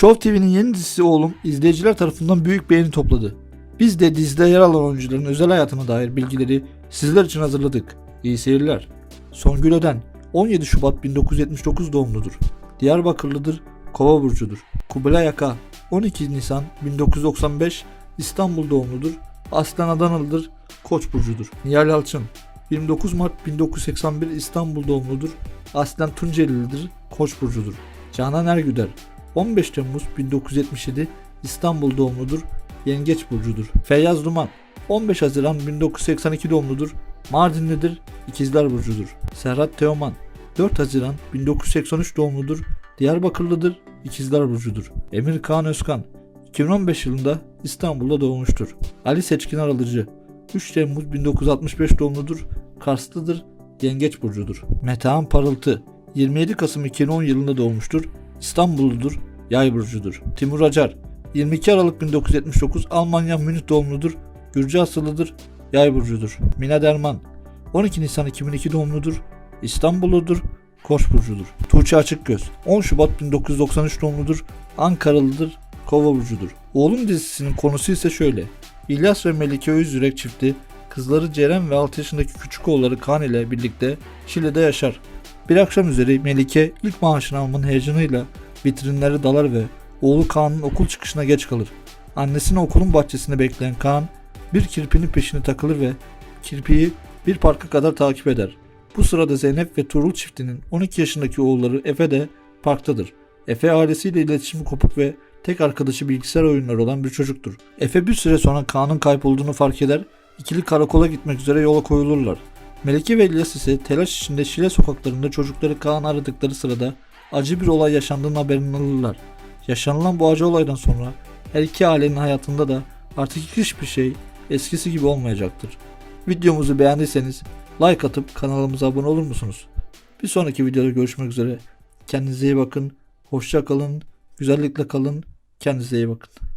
Show TV'nin yeni dizisi Oğlum izleyiciler tarafından büyük beğeni topladı. Biz de dizide yer alan oyuncuların özel hayatına dair bilgileri sizler için hazırladık. İyi seyirler. Songül Öden 17 Şubat 1979 doğumludur. Diyarbakırlıdır, Kova burcudur. Kubilay Aka 12 Nisan 1995 İstanbul doğumludur. Aslen Adanalıdır, Koç burcudur. Nihal Yalçın 29 Mart 1981 İstanbul doğumludur. Aslen Tuncelilidir, Koç burcudur. Canan Ergüder 15 Temmuz 1977 İstanbul doğumludur. Yengeç burcudur. Feyyaz Duman 15 Haziran 1982 doğumludur. Mardinlidir. İkizler burcudur. Serhat Teoman 4 Haziran 1983 doğumludur. Diyarbakırlıdır. İkizler burcudur. Emir Kaan Özkan 2015 yılında İstanbul'da doğmuştur. Ali Seçkin Aralıcı 3 Temmuz 1965 doğumludur. Karslıdır. Yengeç burcudur. Metehan Parıltı 27 Kasım 2010 yılında doğmuştur. İstanbulludur. Yay burcudur. Timur Acar 22 Aralık 1979 Almanya Münih doğumludur. Gürcü asıllıdır. Yay burcudur. Mina Derman 12 Nisan 2002 doğumludur. İstanbulludur. Koç burcudur. Tuğçe Açıkgöz 10 Şubat 1993 doğumludur. Ankaralıdır. Kova burcudur. Oğlum dizisinin konusu ise şöyle. İlyas ve Melike Özyürek çifti kızları Ceren ve 6 yaşındaki küçük oğulları Kaan ile birlikte Şile'de yaşar. Bir akşam üzeri Melike ilk maaşını almanın heyecanıyla vitrinlere dalar ve oğlu Kaan'ın okul çıkışına geç kalır. Annesini okulun bahçesinde bekleyen Kaan bir kirpinin peşine takılır ve kirpiyi bir parka kadar takip eder. Bu sırada Zeynep ve Tuğrul çiftinin 12 yaşındaki oğulları Efe de parktadır. Efe ailesiyle iletişimi kopuk ve tek arkadaşı bilgisayar oyunları olan bir çocuktur. Efe bir süre sonra Kaan'ın kaybolduğunu fark eder, ikili karakola gitmek üzere yola koyulurlar. Melike ve İlyas ise telaş içinde Şile sokaklarında çocukları Kaan aradıkları sırada acı bir olay yaşandığının haberini alırlar. Yaşanılan bu acı olaydan sonra her iki ailenin hayatında da artık hiçbir şey eskisi gibi olmayacaktır. Videomuzu beğendiyseniz like atıp kanalımıza abone olur musunuz? Bir sonraki videoda görüşmek üzere. Kendinize iyi bakın. Hoşça kalın. Güzellikle kalın. Kendinize iyi bakın.